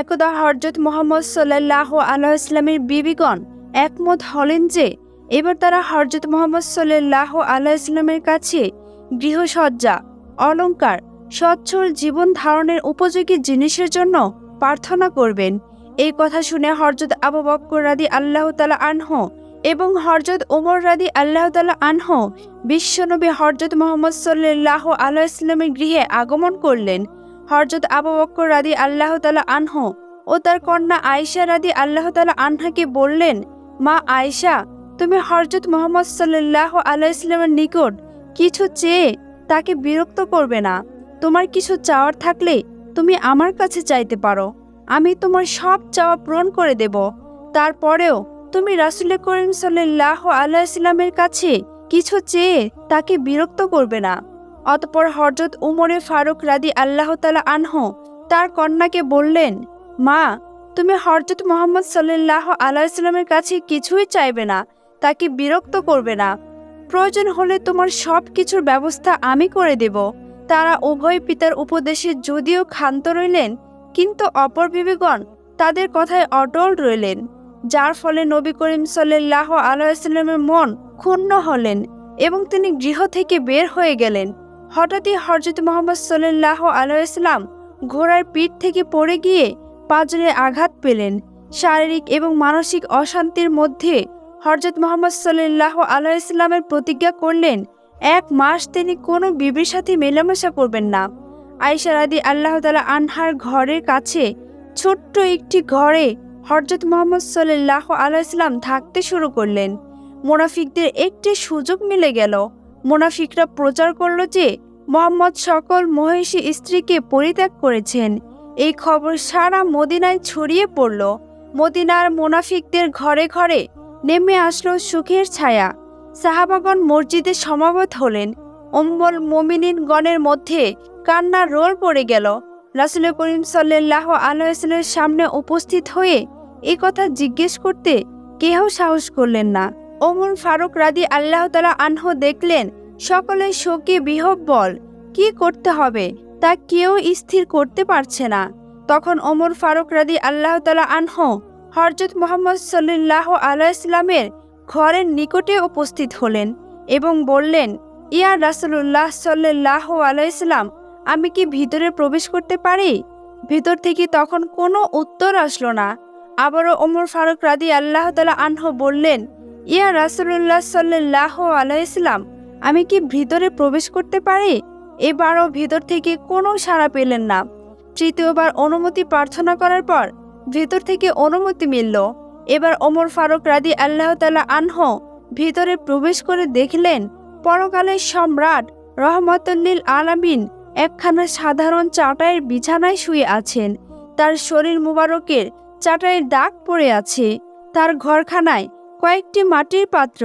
একদা হরজত মোহাম্মদ সাল্লাহ আল্লাহ ইসলামের বিবিগণ একমত হলেন যে, এবার তারা হরজত মোহাম্মদ সাল্লাহ আল্লাহ ইসলামের কাছে গৃহসজ্জা, অলঙ্কার, সচ্ছল জীবন ধারণের উপযোগী জিনিসের জন্য প্রার্থনা করবেন। এই কথা শুনে হরজত আবু বক্কর রাদি আল্লাহ তালা আনহ এবং হরজত ওমর রাদি আল্লাহ তালা আনহ বিশ্বনবী হরজত মোহাম্মদ সাল্লাহ আল্লাহ ইসলামের গৃহে আগমন করলেন। হরজত আবু বক্কর রাদি আল্লাহ তালা আনহ ও তার কন্যা আয়েশা রাদি আল্লাহ তালা আনহাকে বললেন, মা আয়েশা, তুমি হরজত মোহাম্মদ সাল্লাহ আল্লাহ ইসলামের নিকট কিছু চেয়ে তাকে বিরক্ত করবে না। তোমার কিছু চাওয়ার থাকলে তুমি আমার কাছে চাইতে পারো। আমি তোমার সব চাওয়া পূরণ করে দেব। তারপরেও তুমি রাসুল করিম সাল্লাহ আল্লাহ ইসলামের কাছে কিছু চেয়ে তাকে বিরক্ত করবে না। অতপর হরজত উমরে ফারুক রাদি আল্লাহ তালা আনহ তার কন্যাকে বললেন, মা, তুমি হরজত মোহাম্মদ সাল্লাহ আল্লাহ ইসলামের কাছে কিছুই চাইবে না, তাকে বিরক্ত করবে না। প্রয়োজন হলে তোমার সব কিছুর ব্যবস্থা আমি করে দেব। তারা উভয় পিতার উপদেশে যদিও ক্ষান্ত রইলেন, কিন্তু অপর বিবেগণ তাদের কথায় অটল রইলেন, যার ফলে নবী করিম সাল্লাহ আলাইসাল্লামের মন ক্ষুণ্ণ হলেন এবং তিনি গৃহ থেকে বের হয়ে গেলেন। হঠাৎই হরজত মোহাম্মদ সাল্লাহ আলাইসাল্লাম ঘোড়ার পিঠ থেকে পড়ে গিয়ে পাজরে আঘাত পেলেন। শারীরিক এবং মানসিক অশান্তির মধ্যে হরজত মোহাম্মদ সাল্লাহ আলাইসাল্লামের প্রতিজ্ঞা করলেন, এক মাস তিনি কোনো বিবির সাথে মেলামেশা করবেন না। আয়সা রাদি আল্লাহ তালা আনহার ঘরের কাছে ছোট্ট একটি ঘরে হরজত মোহাম্মদ সাল্লাহ আলাইসলাম থাকতে শুরু করলেন। মোনাফিকদের একটি সুযোগ মিলে গেল। মোনাফিকরা প্রচার করল যে মোহাম্মদ সকল মহিষী স্ত্রীকে পরিত্যাগ করেছেন। এই খবর সারা মদিনায় ছড়িয়ে পড়ল। মদিনার মোনাফিকদের ঘরে ঘরে নেমে আসলো সুখের ছায়া। সাহাবাগন মসজিদে সমাবেত হলেন। অম্বল মমিনিন গণের মধ্যে কান্নার রোল পড়ে গেল। রাসুল করিম সাল্লাহ আলাইসলের সামনে উপস্থিত হয়ে এই কথা জিজ্ঞেস করতে কেহ সাহস করলেন না। ওমর ফারুক রাদি আল্লাহ তালা আনহ দেখলেন, সকলে শোকে বিহব্বল কি করতে হবে? তা কেউ স্থির করতে পারছে না। তখন ওমর ফারুক রাদি আল্লাহ তালা আনহ হরজত মোহাম্মদ সাল্লাহ আলাইসলামের ঘরের নিকটে উপস্থিত হলেন এবং বললেন, ইয়া রাসুল্লাহ সাল্লাহ আলাইসলাম আমি কি ভিতরে প্রবেশ করতে পারি? ভিতর থেকে তখন কোনো উত্তর আসলো না। আবারও ওমর ফারুক রাদি আল্লাহ তালা আনহ বললেন ইয়া রাসুল্লাহ সাল্লাহ আলাইসলাম আমি কি ভিতরে প্রবেশ করতে পারি? এবারও ভিতর থেকে কোনো সাড়া পেলেন না। তৃতীয়বার অনুমতি প্রার্থনা করার পর ভিতর থেকে অনুমতি মিলল। এবার ওমর ফারুক রাদি আল্লাহ তালা আনহ ভিতরে প্রবেশ করে দেখলেন, পরকালের সম্রাট রহমতুল্লিল আলামিন একখানা সাধারণ চাটাইয়ের বিছানায় শুয়ে আছেন। তার শরীর মুবারকের চাটাইয়ের দাগ পড়ে আছে। তার ঘরখানায় কয়েকটি মাটির পাত্র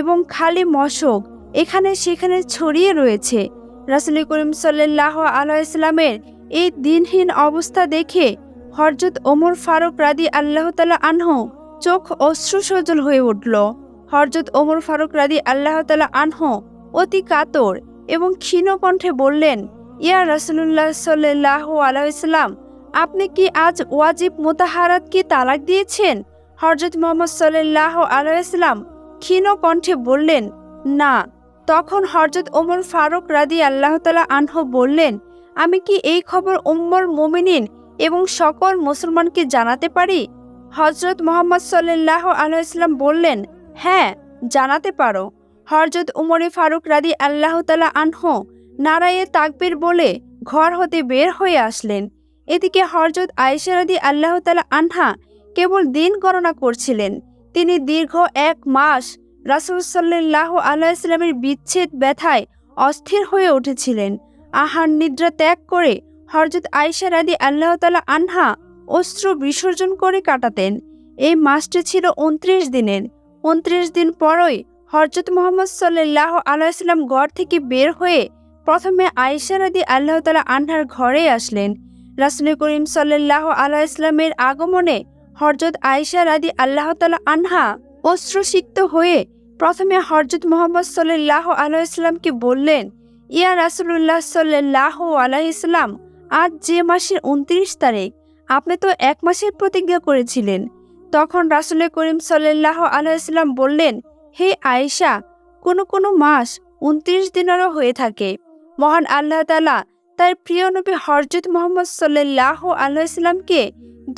এবং খালি মশক এখানে সেখানে ছড়িয়ে রয়েছে। রাসুল করিম সাল্লাহ আলাইসলামের এই দিনহীন অবস্থা দেখে হরজত ওমর ফারুক রাদি আল্লাহ তালা আনহ চোখ অশ্রু সজল হয়ে উঠল। হরজত ওমর ফারুক রাদি আল্লাহ তালা আনহ অতি কাতর এবং ক্ষীণ কণ্ঠে বললেন, ইয়া রাসুল্লাহ সাল্লাহ আলাইসাল্লাম আপনি কি আজ ওয়াজিব মোতাহারাত কি তালাক দিয়েছেন? হরজত মোহাম্মদ সাল্লাহ আলাইসাল্লাম ক্ষীণ কণ্ঠে বললেন, না। তখন হরজত ওমর ফারুক রাদি আল্লাহ তালা আনহ বললেন, আমি কি এই খবর উম্মর মোমিনিন এবং সকল মুসলমানকে জানাতে পারি? হজরত মোহাম্মদ সাল্লাহ আলাইসাল্লাম বললেন হ্যাঁ জানাতে পারো। হরজত উমরে ফারুক রাদি আল্লাহ তালা আনহ নারায়ে তাকবির বলে ঘর হতে বের হয়ে আসলেন। এদিকে হরজত আয়েশা রাদি আল্লাহ তালা আনহা কেবল দিন গণনা করছিলেন। তিনি দীর্ঘ এক মাস রাসুল সাল্লাহ আলাইস্লামের বিচ্ছেদ ব্যথায় অস্থির হয়ে উঠেছিলেন। আহার নিদ্রা ত্যাগ করে হরজত আয়েশা রাদি আল্লাহ তালা আনহা অস্ত্র বিসর্জন করে কাটাতেন। এই মাসটি ছিল উনত্রিশ দিনের। উনত্রিশ দিন পরই হরজত মোহাম্মদ সাল্লাহ আলাইসাল্লাম ঘর থেকে বের হয়ে প্রথমে আয়েশা রাদি আল্লাহ তালা আনহার ঘরে আসলেন। রাসুল করিম সাল্লাহ আলাইসলামের আগমনে হরজত আয়েশা রাদি আল্লাহ তালা আনহা অশ্রুসিক্ত হয়ে প্রথমে হরজত মোহাম্মদ সাল্লাহ আলাইসলামকে বললেন, ইয়া রাসুল্লাহ সাল্লাহ আলাইসলাম আজ যে মাসের উনত্রিশ তারিখ, আপনি তো এক মাসের প্রতিজ্ঞা করেছিলেন। তখন রাসুল করিম সাল্লাহ আলাইসাল্লাম বললেন, হে আয়েশা, কোনো কোনো মাস উনত্রিশ দিনেরও হয়ে থাকে। মহান আল্লাহ তালা তার প্রিয় নবী হরজত মোহাম্মদ সাল্লাহ আলাইসাল্লামকে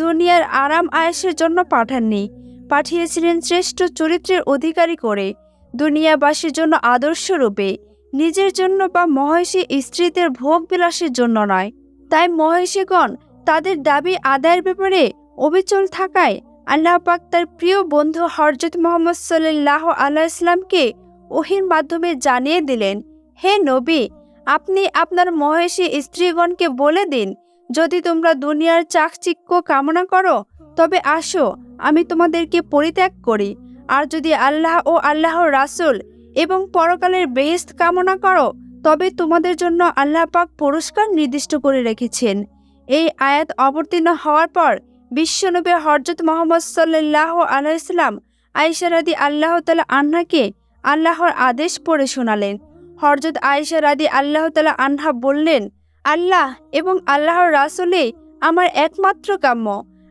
দুনিয়ার আরাম আয়েসের জন্য পাঠাননি। পাঠিয়েছিলেন শ্রেষ্ঠ চরিত্রের অধিকারী করে, দুনিয়াবাসীর জন্য আদর্শ রূপে নিজের জন্য বা মহেশী স্ত্রীদের ভোগ বিলাসের জন্য নয়। তাই মহেশীগণ তাদের দাবি আদায়ের ব্যাপারে অবিচল থাকায় আল্লাহ পাক তার প্রিয় বন্ধু হরজত মোহাম্মদ সাল্লাহ আল্লাহ ইসলামকে ওহির মাধ্যমে জানিয়ে দিলেন, হে নবী আপনি আপনার মহেশী স্ত্রীগণকে বলে দিন, যদি তোমরা দুনিয়ার চাকচিক্য কামনা করো, তবে আসো, আমি তোমাদেরকে পরিত্যাগ করি। আর যদি আল্লাহ ও আল্লাহর রাসূল এবং পরকালের বেহেস্ত কামনা করো, তবে তোমাদের জন্য আল্লাহ পাক পুরস্কার নির্দিষ্ট করে রেখেছেন। এই আয়াত অবতীর্ণ হওয়ার পর বিশ্বনবী হরজত মোহাম্মদ সাল্লাহ আলাইসাল্লাম আয়েশা রাদি আল্লাহ তালা আন্নাকে আল্লাহর আদেশ পড়ে শোনালেন। হরজত আয়েশা রাদি আল্লাহ তালা আন্হা বললেন, আল্লাহ এবং আল্লাহর রাসুলে আমার একমাত্র কাম্য।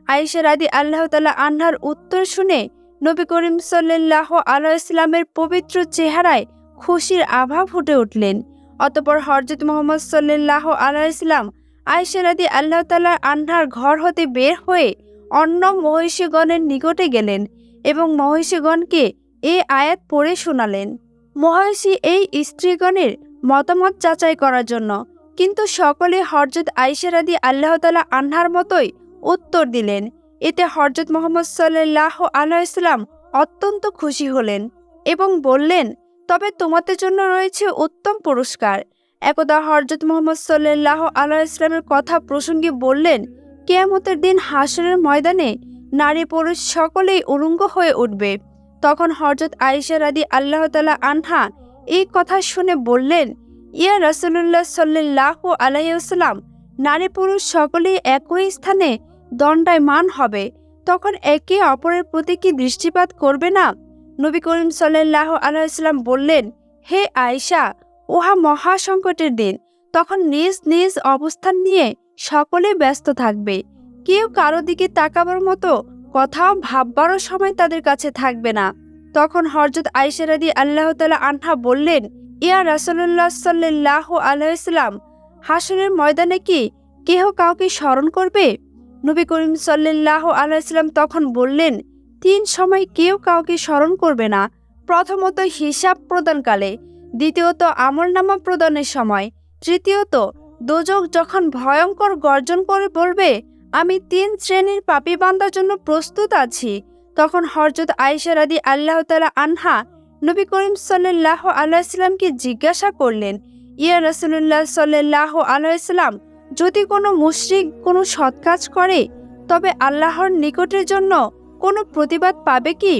আয়েশা রাদি আল্লাহ তালা আন্হার উত্তর শুনে নবী করিম সাল্লাহ আলাইসলামের পবিত্র চেহারায় খুশির আভা ফুটে উঠলেন। অতপর হরজত মোহাম্মদ সাল্লাহ আলাইসলাম আয়সারাদি আল্লাহ তালা আন্নার ঘর হতে বের হয়ে অন্য মহিষীগণের নিকটে গেলেন এবং মহিষীগণকে এ আয়াত পড়ে শোনালেন। মহিষী এই স্ত্রীগণের মতামত যাচাই করার জন্য। কিন্তু সকলে হরজত আইসারাদি আল্লাহ তালা আন্নার মতোই উত্তর দিলেন। এতে হরজত মোহাম্মদ সাল্লাহ আলাইসলাম অত্যন্ত খুশি হলেন এবং বললেন, তবে তোমাদের জন্য রয়েছে উত্তম পুরস্কার। একদা হরজত মোহাম্মদ সাল্লাহ আল্লাহ ইসলামের কথা প্রসঙ্গে বললেন, কেয়ামতের দিন হাসরের ময়দানে নারী পুরুষ সকলেই উলঙ্গ হয়ে উঠবে। তখন হরজত আয়েশা রাদি আল্লাহ তালা আনহা এই কথা শুনে বললেন, ইয়া রসুল্লাহ সাল্লাহ আলাইসাল্লাম নারী পুরুষ সকলেই একই স্থানে দণ্ডায়মান হবে। তখন একে অপরের প্রতি কি দৃষ্টিপাত করবে না? নবী করিম সাল্লাহ আলাইসাল্লাম বললেন, হে আয়েশা, উহা মহা সংকটের দিন। তখন নিজ নিজ অবস্থান নিয়ে সকলে ব্যস্ত থাকবে। কেউ কারও দিকে তাকাবার মতো কথাও ভাববারও সময় তাদের কাছে থাকবে না। তখন হরজত আইসারাদি আল্লাহ তালা আনহা বললেন, ইয়া রাসুল্লাহ সাল্লাহ আলাইসাল্লাম হাসনের ময়দানে কি কেহ কাউকে স্মরণ করবে? নবী করিম সাল্লাহ আলাইসাল্লাম তখন বললেন, তিন সময় কেউ কাউকে স্মরণ করবে না। প্রথমত হিসাব প্রদানকালে, দ্বিতীয়ত আমল নামা প্রদানের সময়, তৃতীয়ত দোজক যখন ভয়ঙ্কর গর্জন করে বলবে আমি তিন শ্রেণির পাপি বান্দার জন্য প্রস্তুত আছি। তখন হরজত আয়েশা রাদি আল্লাহ তালা আনহা নবী করিম সাল্লাহ আলাইসাল্লামকে জিজ্ঞাসা করলেন, ইয়া রসুল্লাহ সাল্লাহ আলাইসাল্লাম যদি কোনো মুশরিক কোনো সৎ কাজ করে, তবে আল্লাহর নিকটের জন্য কোনো প্রতিবাদ পাবে কি?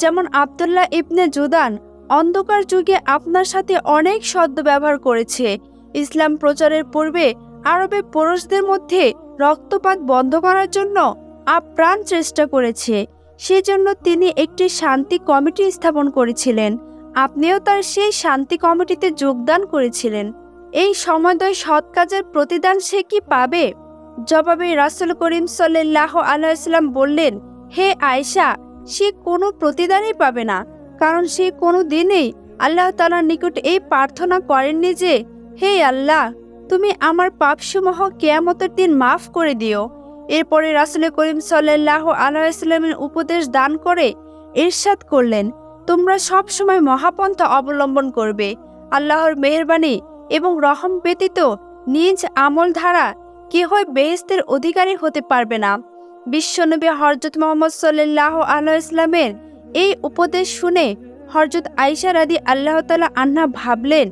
যেমন আবদুল্লাহ ইবনে জুদান অন্ধকার যুগে আপনার সাথে অনেক সদ্য ব্যবহার করেছে। ইসলাম প্রচারের পূর্বে আরবে পুরুষদের মধ্যে রক্তপাত বন্ধ করার জন্য আপ্রাণ চেষ্টা করেছে। সেজন্য তিনি একটি শান্তি কমিটি স্থাপন করেছিলেন। আপনিও তার সেই শান্তি কমিটিতে যোগদান করেছিলেন। এই সমদয় সৎ কাজের প্রতিদান সে কি পাবে? জবাবে রাসুল করিম সাল্লাহ আলাইসাল্লাম বললেন, হে আয়সা সে কোনো প্রতিদানই পাবে না। কারণ সে কোনো দিনেই আল্লাহ তালার নিকট এই প্রার্থনা করেননি যে, হে আল্লাহ তুমি আমার পাপসমূহ কেয়ামতের দিন মাফ করে দিও। এরপরে রাসুল করিম সাল্লাহ আলাইস্লামের উপদেশ দান করে ইরশাদ করলেন। তোমরা সব সময় মহাপন্থা অবলম্বন করবে। আল্লাহর মেহরবানি এবং রহম ব্যতীত নিজ আমল ধারা কেহই বেহেস্তের অধিকারী হতে পারবে না। বিশ্বনবী হরজত মোহাম্মদ সাল্লাহ আল্লাহ ইসলামের এই উপদেশ শুনে হরজত আইসা আদি আল্লাহ তালা আন্না ভাবলেন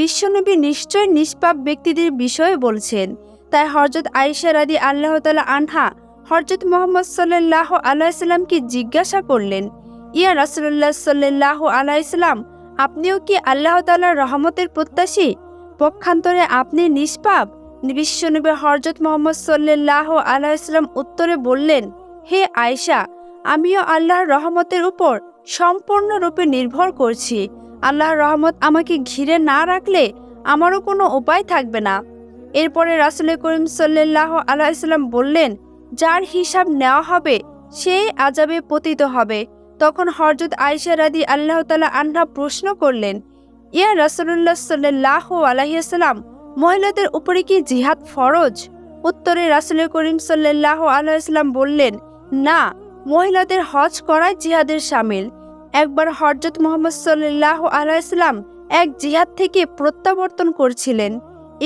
বিশ্বনবী নিশ্চয় নিষ্পাপ ব্যক্তিদের বিষয়ে বলছেন। তাই হরজত আইসা রাদি আল্লাহ তালা আনহা হরজত মোহাম্মদ সাল্লাহ আলাইসাল্লামকে জিজ্ঞাসা করলেন, ইয়া রাসুল্লাহ সাল্লাহ আলাইসাল্লাম আপনিও কি আল্লাহ তালার রহমতের প্রত্যাশী? পক্ষান্তরে আপনি নিষ্পাপ? বিশ্বনবী হরজত মোহাম্মদ সাল্লাহ আলাইসাল্লাম উত্তরে বললেন, হে আয়সা আমিও আল্লাহর রহমতের উপর সম্পূর্ণরূপে নির্ভর করছি। আল্লাহর রহমত আমাকে ঘিরে না রাখলে আমারও কোনো উপায় থাকবে না। এরপরে রাসুল করিম সাল্লাহ আলাইসাল্লাম বললেন, যার হিসাব নেওয়া হবে, সেই আজাবে পতিত হবে। তখন হরজত আয়সা রাদি আল্লাহ তালা আন্না প্রশ্ন করলেন, ইয়া রাসুল্লাহ সাল্লাহ আলহিয়াল্লাম মহিলাদের উপরে কি জিহাদ ফরজ? উত্তরে রাসুল করিম সাল্লাহ আলাইসলাম বললেন, না, মহিলাদের হজ করাই জিহাদের সামিল। একবার হরজত মোহাম্মদ সাল্লাহ আলাইসলাম এক জিহাদ থেকে প্রত্যাবর্তন করছিলেন।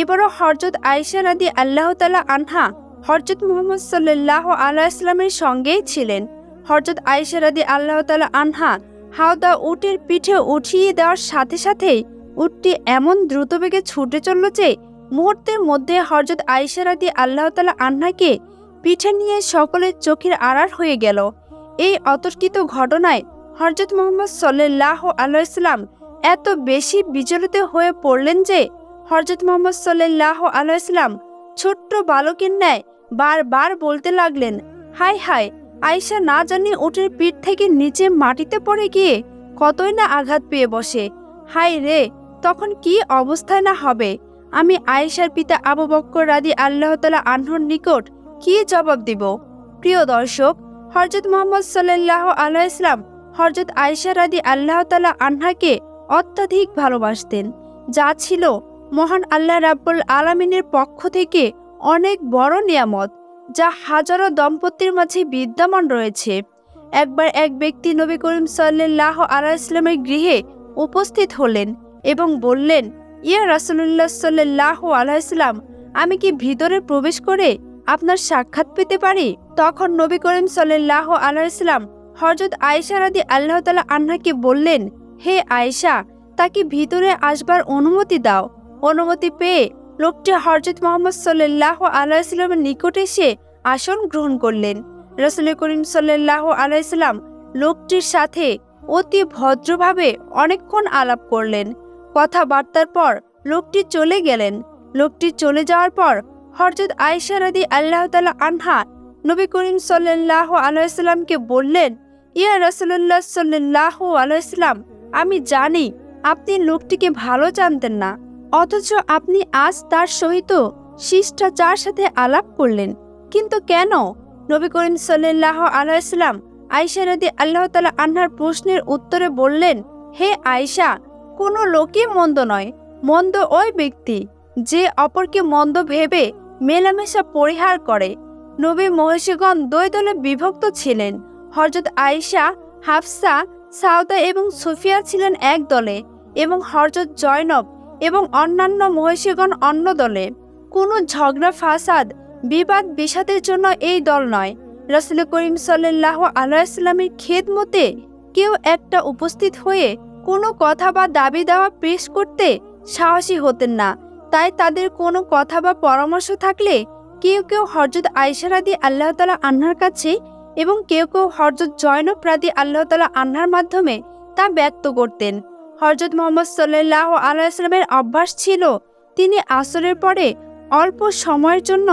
এবারও হরজত আয়সা রাদি আল্লাহ তালা আনহা হরজত মোহাম্মদ সাল্লাহ আলাইসলামের সঙ্গেই ছিলেন। হরজত আয়সা রাদি আল্লাহ তালা আনহা হাওদা উটের পিঠে উঠিয়ে দেওয়ার সাথে সাথেই উটটি এমন দ্রুতবেগে ছুটে চলল যে মুহূর্তের মধ্যে হরজত আয়সা রাদি আল্লাহ তালা আন্নাকে পিঠে নিয়ে সকলের চোখের আড়ার হয়ে গেল। এই অতর্কিত ঘটনায় হরজত মোহাম্মদ সাল্লাহ আলাইসলাম এত বেশি বিচলিত হয়ে পড়লেন যে হরজত মোহাম্মদ সাল্লাহ আলাইসলাম ছোট্ট বালকের ন্যায় বারবার বলতে লাগলেন হাই হাই আয়সা না জানি উটের পিঠ থেকে নিচে মাটিতে পড়ে গিয়ে কতই না আঘাত পেয়ে বসে। হাই রে, তখন কি অবস্থায় না হবে? আমি আয়েশার পিতা আবু বক্কর রাদি আল্লাহ তালা আহ্নর নিকট কি জবাব দিব? প্রিয় দর্শক হরজত মোহাম্মদ সাল্লাহ আল্লাহ ইসলাম হরজত আয়েশা রাদি আল্লাহ তালা আহ্নাকে অত্যাধিক ভালোবাসতেন, যা ছিল মহান আল্লাহ রাব্বুল আলামিনের পক্ষ থেকে অনেক বড় নিয়ামত, যা হাজারো দম্পতির মাঝে বিদ্যমান রয়েছে। একবার এক ব্যক্তি নবী করিম সাল্লাহ আলাহ ইসলামের গৃহে উপস্থিত হলেন এবং বললেন, ইয়া রাসুল্লাহ সাল্লাহ আলাইসলাম আমি কি ভিতরে প্রবেশ করে আপনার সাক্ষাৎ পেতে পারি? তখন নবী করিম সাল্লাহ আলাইসলাম হরজত আয়েশা রাদি আল্লাহ তালা আন্নাকে বললেন, হে আয়েশা, তাকে ভিতরে আসবার অনুমতি দাও। অনুমতি পেয়ে লোকটি হরজত মোহাম্মদ সাল্লাহ আলাইস্লামের নিকট এসে আসন গ্রহণ করলেন। রসুল করিম সাল্লাহ আলাইসাল্লাম লোকটির সাথে অতি ভদ্রভাবে অনেকক্ষণ আলাপ করলেন। কথাবার্তার পর লোকটি চলে গেলেন। লোকটি চলে যাওয়ার পর হরজত আয়েশা রাদি আল্লাহ তালা আনহা নবী করিম সাল্লাহ আলাইসাল্লামকে বললেন ইয়া রসুল্লাহ সাল্লাহ আলাইসাল্লাম আমি জানি আপনি লোকটিকে ভালো জানতেন না, অথচ আপনি আজ তার সহিত শিষ্টাচার সাথে আলাপ করলেন। কিন্তু কেন? নবী করিম সাল্লাহ আলাইসাল্লাম আয়সা রাদি আল্লাহ তালা আন্নার প্রশ্নের উত্তরে বললেন, হে আয়সা কোনো লোকই মন্দ নয়। মন্দ ওই ব্যক্তি যে অপরকে মন্দ ভেবে মেলামেশা পরিহার করে। নবী মহিষীগণ দুই দলে বিভক্ত ছিলেন। হরজত আয়েশা, হাফসা সাউদা এবং সুফিয়া ছিলেন এক দলে এবং হরজত জয়নব এবং অন্যান্য মহিষীগণ অন্য দলে। কোনো ঝগড়া, ফাসাদ, বিবাদ, বিষাদের জন্য এই দল নয়। রসুল করিম সাল্লাহ আলাইস্লামের খেদ মতে কেউ একটা উপস্থিত হয়ে কোনো কথা বা দাবি দেওয়া পেশ করতে সাহসী হতেন না। তাই তাদের কোনো কথা বা পরামর্শ থাকলে কেউ কেউ হরজত আয়সারাদি আল্লাহ তালা আন্নার কাছে এবং কেউ কেউ হরজত জয়নব রাদি আল্লাহ তালা আন্নার মাধ্যমে তা ব্যক্ত করতেন। হরজত মোহাম্মদ সাল্লাহ আলাইসলামের অভ্যাস ছিল, তিনি আসরের পরে অল্প সময়ের জন্য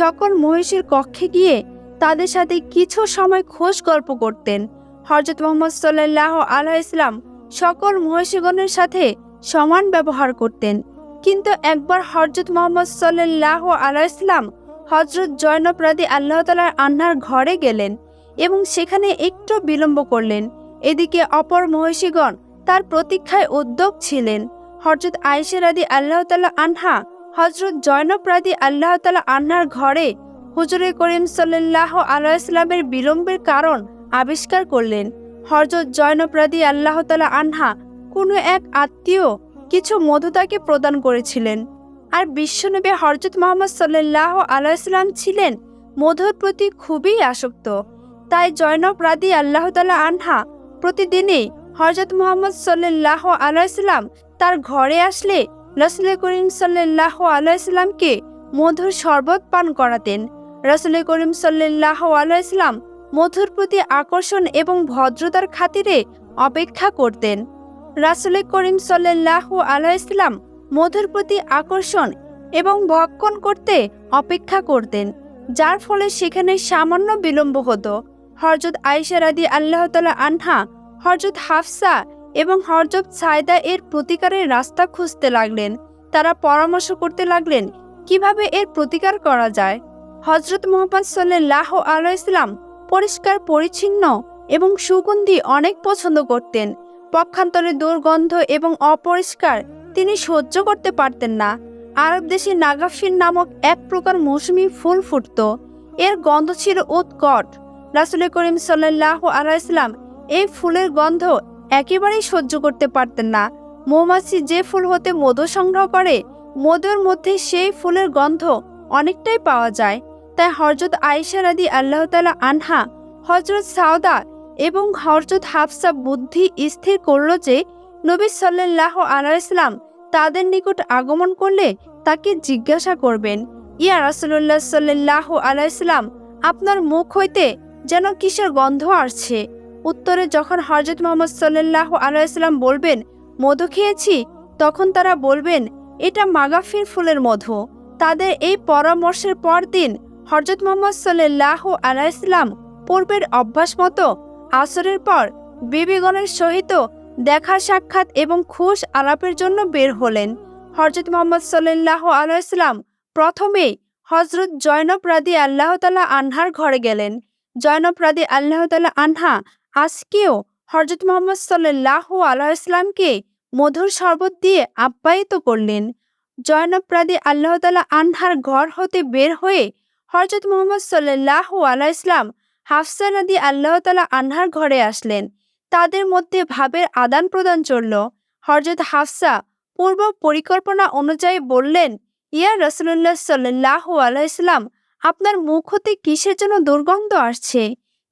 সকল মহিষীর কক্ষে গিয়ে তাদের সাথে কিছু সময় খোঁজ গল্প করতেন। হরজত মোহাম্মদ সাল্লাহ আল্লাহ ইসলাম সকল মহিষীগণের সাথে সমান ব্যবহার করতেন। কিন্তু একবার হরজত মোহাম্মদ সাল্লাহ আলাহ ইসলাম হজরত জয়নব রাদি আল্লাহ তালার আন্নার ঘরে গেলেন। এবং সেখানে একটু বিলম্ব করলেন। এদিকে অপর মহিষীগণ তার প্রতীক্ষায় উদ্যোগ ছিলেন। হজরত আয়েশা রাদি আল্লাহ আনহা হজরত জয়নব রাদি আল্লাহ তালা আন্নার ঘরে হুজুরে করিম সাল্লাহ আলাইসলামের বিলম্বের কারণ আবিষ্কার করলেন। হরজত জয়নব রাদি আল্লাহ তালা আনহা কোনো এক আত্মীয় কিছু মধু তাকে প্রদান করেছিলেন। আর বিশ্বনবী হরজত মোহাম্মদ সাল্লাহ আলাইসলাম ছিলেন মধুর প্রতি খুবই আসক্ত। তাই জয়নব রাদি আল্লাহ তালা আনহা প্রতিদিনই হরজত মোহাম্মদ সাল্লাহ আলাইসাল্লাম তার ঘরে আসলে রসুল করিম সাল্লাহ আলাইসাল্লামকে মধুর শরবত পান করাতেন। রসুল করিম সাল্লাহ আলাইসাল্লাম মধুর প্রতি আকর্ষণ এবং ভদ্রতার খাতিরে অপেক্ষা করতেন। রাসুল করিম সাল্লাহ আলাইসাল্লাম মধুর প্রতি আকর্ষণ এবং ভক্ষণ করতে অপেক্ষা করতেন, যার ফলে সেখানে সামান্য বিলম্ব হতো। হরজত আয়েশা রাদি আল্লাহ তালা আনহা হরজত হাফসা এবং হরজত সায়দা এর প্রতিকারের রাস্তা খুঁজতে লাগলেন। তারা পরামর্শ করতে লাগলেন, কীভাবে এর প্রতিকার করা যায়? হজরত মোহাম্মদ সাল্লাহ আলাইসলাম পরিষ্কার, পরিচ্ছন্ন এবং সুগন্ধি অনেক পছন্দ করতেন। পক্ষান্তরে দুর্গন্ধ এবং অপরিষ্কার তিনি সহ্য করতে পারতেন না। আরব দেশে নাগাফির নামক এক প্রকার মৌসুমি ফুল ফুটত। এর গন্ধ ছিল উৎকট। রাসুল করিম সাল্লাহ আলাইসলাম এই ফুলের গন্ধ একেবারেই সহ্য করতে পারতেন না। মৌমাছি যে ফুল হতে মধু সংগ্রহ করে, মধুর মধ্যে সেই ফুলের গন্ধ অনেকটাই পাওয়া যায়। তাই হরজত আয়েশার আদি আল্লাহ তালা আনহা হজরত সাউদা এবং হরজত হাফসা বুদ্ধি স্থির করল যে, নবী সাল্লাহ আলাইসলাম তাদের নিকট আগমন করলে তাকে জিজ্ঞাসা করবেন, ইয়া রাসুল্লাহ সাল্লাহ আলাইসলাম আপনার মুখ হইতে যেন কিসের গন্ধ আসছে। উত্তরে যখন হরজত মোহাম্মদ সাল্লাহ আলাইসলাম বলবেন, মধু খেয়েছি? তখন তারা বলবেন, এটা মাগাফির ফুলের মধু। তাদের এই পরামর্শের পর দিন হরজত মোহাম্মদ সাল্লাহ আলাইসলাম পূর্বের অভ্যাস মতো আসরের পর বিবিগণের সহিত দেখা সাক্ষাৎ এবং খুশ আলাপের জন্য বের হলেন। হরজত মোহাম্মদ সাল্লাহ আলাইসলাম প্রথমেই হজরত জয়নব রাদি আল্লাহ তালা আনহার ঘরে গেলেন। জয়নব রাদি আল্লাহ আনহা, আজকেও হরজত মোহাম্মদ সাল্লাহ আলাইসলামকে মধুর শরবত দিয়ে আপ্যায়িত করলেন। জয়নব রাদি আল্লাহ আনহার ঘর হতে বের হয়ে হরজত মোহাম্মদ সাল্লাহ আলাইসলাম হাফসা রাদি আল্লাহ আনহার ঘরে আসলেন। তাদের মধ্যে ভাবের আদান প্রদান চলল। হরজত হাফসা পূর্ব পরিকল্পনা অনুযায়ী বললেন, ইয়া রসুল্লাহ সাল্লাহ আলাইসলাম আপনার মুখ হতে কিসের জন্য দুর্গন্ধ আসছে?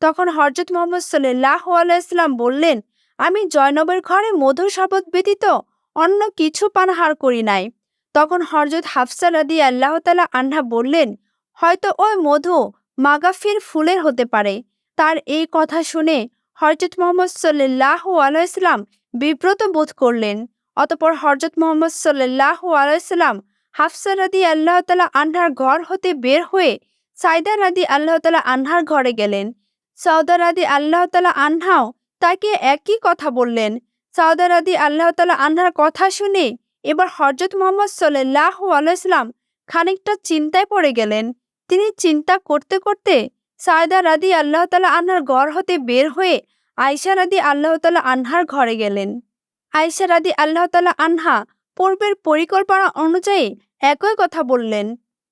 তখন হরজত মোহাম্মদ সাল্লাহ আলাইসলাম বললেন, আমি জয়নবের ঘরে মধুর শপথ ব্যতীত অন্য কিছু পানাহার করি নাই। তখন হরজত হাফসা রাদি আল্লাহ তালা আন্না বললেন, হয়তো ওই মধু মাগাফির ফুলের হতে পারে। তার এই কথা শুনে হরজত মোহাম্মদ সাল্লাহ আলাইসলাম বিব্রত বোধ করলেন। অতপর হরজত মোহাম্মদ সাল্লাহ আলাইসাল্লাম হাফসা রাদি আল্লাহ তালা আনহার ঘর হতে বের হয়ে সাইদা রাদি আল্লাহ তালা আনহার ঘরে গেলেন। সৌদা রাদি আল্লাহ তালা আনহাও তাকে একই কথা বললেন। সৌদা রাদি আল্লাহ তালা আনহার কথা শুনে এবার হরজত মোহাম্মদ সাল্লাহ আলাইসলাম খানিকটা চিন্তায় পড়ে গেলেন। তিনি চিন্তা করতে করতে সায়দা রাদি আল্লাহ তালা আনহার ঘর হতে বের হয়ে আয়সা রাদি আল্লাহ তালা আনহার ঘরে গেলেন। আয়সা রাদি আল্লাহ তালা আনহা পূর্বের পরিকল্পনা অনুযায়ী একই কথা বললেন।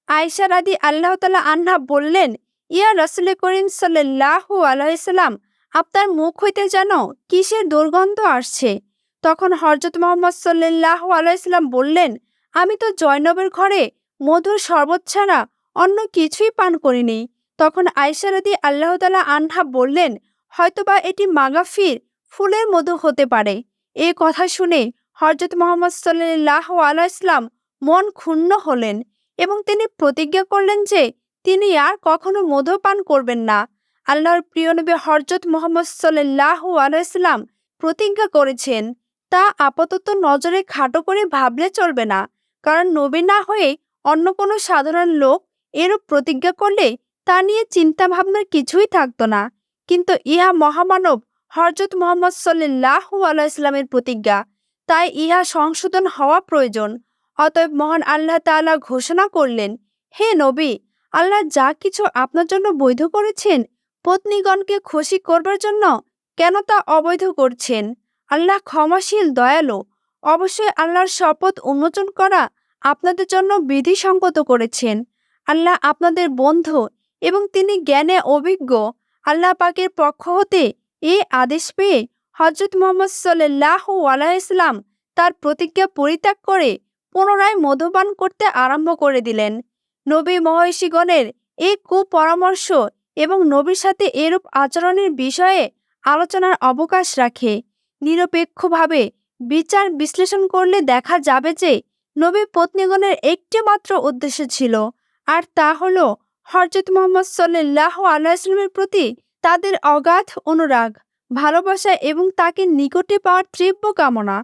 আয়সা রাদি আল্লাহ তালা আনহা বললেন, ইয়া রসুল করিম সাল্লাহ আলাইসাল্লাম আপনার মুখ হইতে যেন কিসের দুর্গন্ধ আসছে? তখন হরজত মোহাম্মদ সাল্লাহ আলাইসাল্লাম বললেন, আমি তো জয়নবের ঘরে মধুর শরবত ছাড়া অন্য কিছুই পান করিনি। তখন আয়সারাদি আল্লাহ তালা আনহা বললেন, হয়তোবা এটি মাগাফির ফুলের মধু হতে পারে। এ কথা শুনে হরজত মোহাম্মদ সাল্লাহ আলাইসলাম মন ক্ষুণ্ণ হলেন এবং তিনি প্রতিজ্ঞা করলেন যে তিনি আর কখনো মধুপান করবেন না। আল্লাহর প্রিয় নবী হরজত মোহাম্মদ সাল্লাহ আলাইসলাম প্রতিজ্ঞা করেছেন, তা আপাতত নজরে খাটো করে ভাবলে চলবে না, কারণ নবী না হয়ে অন্য কোনো সাধারণ লোক এরূপ প্রতিজ্ঞা করলে তা নিয়ে চিন্তা ভাবনার কিছুই থাকতো না। কিন্তু ইহা মহামানব হরজত মোহাম্মদ সাল্লাহ আলাইসলামের প্রতিজ্ঞা তাই ইহা সংশোধন হওয়া প্রয়োজন। অতএব মহান আল্লাহ তাআলা ঘোষণা করলেন, হে নবী, আল্লাহ যা কিছু আপনার জন্য বৈধ করেছেন, পত্নীগণকে খুশি করবার জন্য কেন তা অবৈধ করছেন? আল্লাহ ক্ষমাশীল, দয়ালু। অবশ্যই আল্লাহর শপথ উন্মোচন করা আপনাদের জন্য বিধিসঙ্গত করেছেন। আল্লাহ আপনাদের বন্ধু এবং তিনি জ্ঞানে অভিজ্ঞ। আল্লাহ পাকের পক্ষ হতে এই আদেশ পেয়ে হজরত মোহাম্মদ সাল্লাহ আলাইসলাম তার প্রতিজ্ঞা পরিত্যাগ করে পুনরায় মধুপান করতে আরম্ভ করে দিলেন। নবী মহর্ষিগণের এই কুপরামর্শ এবং নবীর সাথে এরূপ আচরণের বিষয়ে আলোচনার অবকাশ রাখে। নিরপেক্ষভাবে বিচার বিশ্লেষণ করলে দেখা যাবে যে নবী পত্নীগণের একটি মাত্র উদ্দেশ্য ছিল, আর তা হল হরজত মোহাম্মদ সাল্লাহ আল্লাহামের প্রতি তাদের অগাধ অনুরাগ। ভালোবাসা এবং তাকে নিকটে পাওয়ার তীব্র কামনা।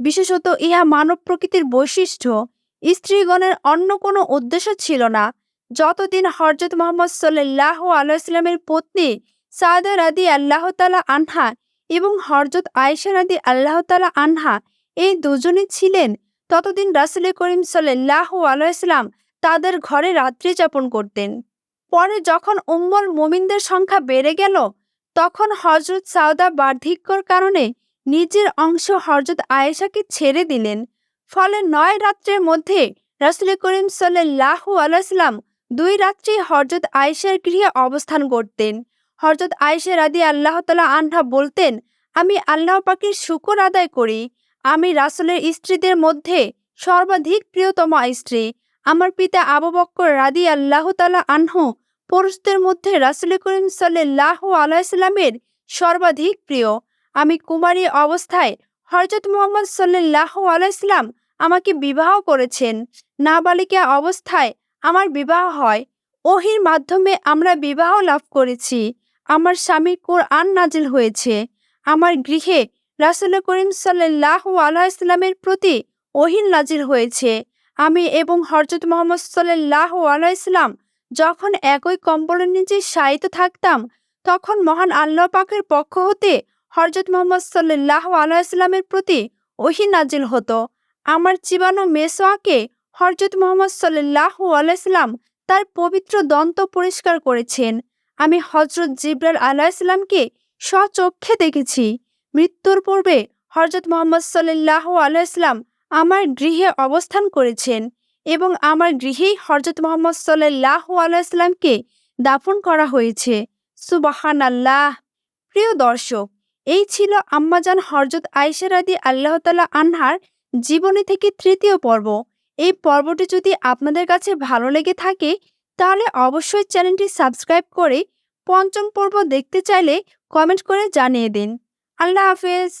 বিশেষত ইহা মানব প্রকৃতির বৈশিষ্ট্য। স্ত্রীগণের অন্য কোনো উদ্দেশ্য ছিল না। যতদিন হরজত মোহাম্মদ সাল্লাহ আলাইস্লামের পত্নী সাদা রাদি আল্লাহ তালা আনহা এবং হরজত আয়েশা রাদি আল্লাহ তালা আনহা এই দুজনই ছিলেন, ততদিন রাসুল করিম সাল্লাহ আলাইসলাম তাদের ঘরে রাত্রি যাপন করতেন। পরে যখন উম্মল মোমিনদের সংখ্যা বেড়ে গেল তখন হজরত সাউদা বার্ধক্যর কারণে নিজের অংশ হজরত আয়েশাকে ছেড়ে দিলেন। ফলে নয় রাত্রের মধ্যে রাসুল করিম সাল্লাহু আলাইসলাম দুই রাত্রি হজরত আয়েশার গৃহে অবস্থান করতেন। হজরত আয়েশা রাদি আল্লাহ তালা আনহা বলতেন, আমি আল্লাহ পাখির শুকর আদায় করি। আমি রাসুলের স্ত্রীদের মধ্যে সর্বাধিক প্রিয়তম স্ত্রী। আমার পিতা আবু বক্কর রাদি আল্লাহ তালা আনহু পুরুষদের মধ্যে রাসুল করিম সাল্লাহ আলাইসাল্লামের সর্বাধিক প্রিয়। আমি কুমারী অবস্থায় হরজত মোহাম্মদ সাল্লাহ আলাইসাল্লাম আমাকে বিবাহ করেছেন। নাবালিকা অবস্থায় আমার বিবাহ হয়। ওহির মাধ্যমে আমরা বিবাহ লাভ করেছি। আমার স্বামীর কোরআন নাজিল হয়েছে। আমার গৃহে রাসুল করিম সাল্লাহ আলাইসাল্লামের প্রতি ওহির নাজিল হয়েছে। আমি এবং হরজত মোহাম্মদ সাল্লাহ আলাইসাল্লাম যখন একই কম্বলের নিচে শায়িত থাকতাম, তখন মহান আল্লাহ পাকের পক্ষ হতে হরজত মোহাম্মদ সাল্লাহ আলাইসাল্লামের প্রতি ওহি নাজিল হতো। আমার চিবানো মেসোয়াকে হরজত মোহাম্মদ সাল্লাহ আলাইসাল্লাম তার পবিত্র দন্ত পরিষ্কার করেছেন। আমি হজরত জিব্রাল আলাইসাল্লামকে স্বচক্ষে দেখেছি। মৃত্যুর পূর্বে হরজত মোহাম্মদ সাল্লাহ আলাইসলাম আমার গৃহে অবস্থান করেছেন। এবং আমার গৃহেই হরজত মোহাম্মদ সাল্লাহ আলাইসলামকে দাফন করা হয়েছে। সুবাহান আল্লাহ প্রিয় দর্শক, এই ছিল আম্মাজান হরজত আইসারাদি আল্লাহ তালা আনহার জীবনী থেকে তৃতীয় পর্ব। এই পর্বটি যদি আপনাদের কাছে ভালো লেগে থাকে, তাহলে অবশ্যই চ্যানেলটি সাবস্ক্রাইব করে পঞ্চম পর্ব দেখতে চাইলে কমেন্ট করে জানিয়ে দিন। আল্লাহ হাফেজ।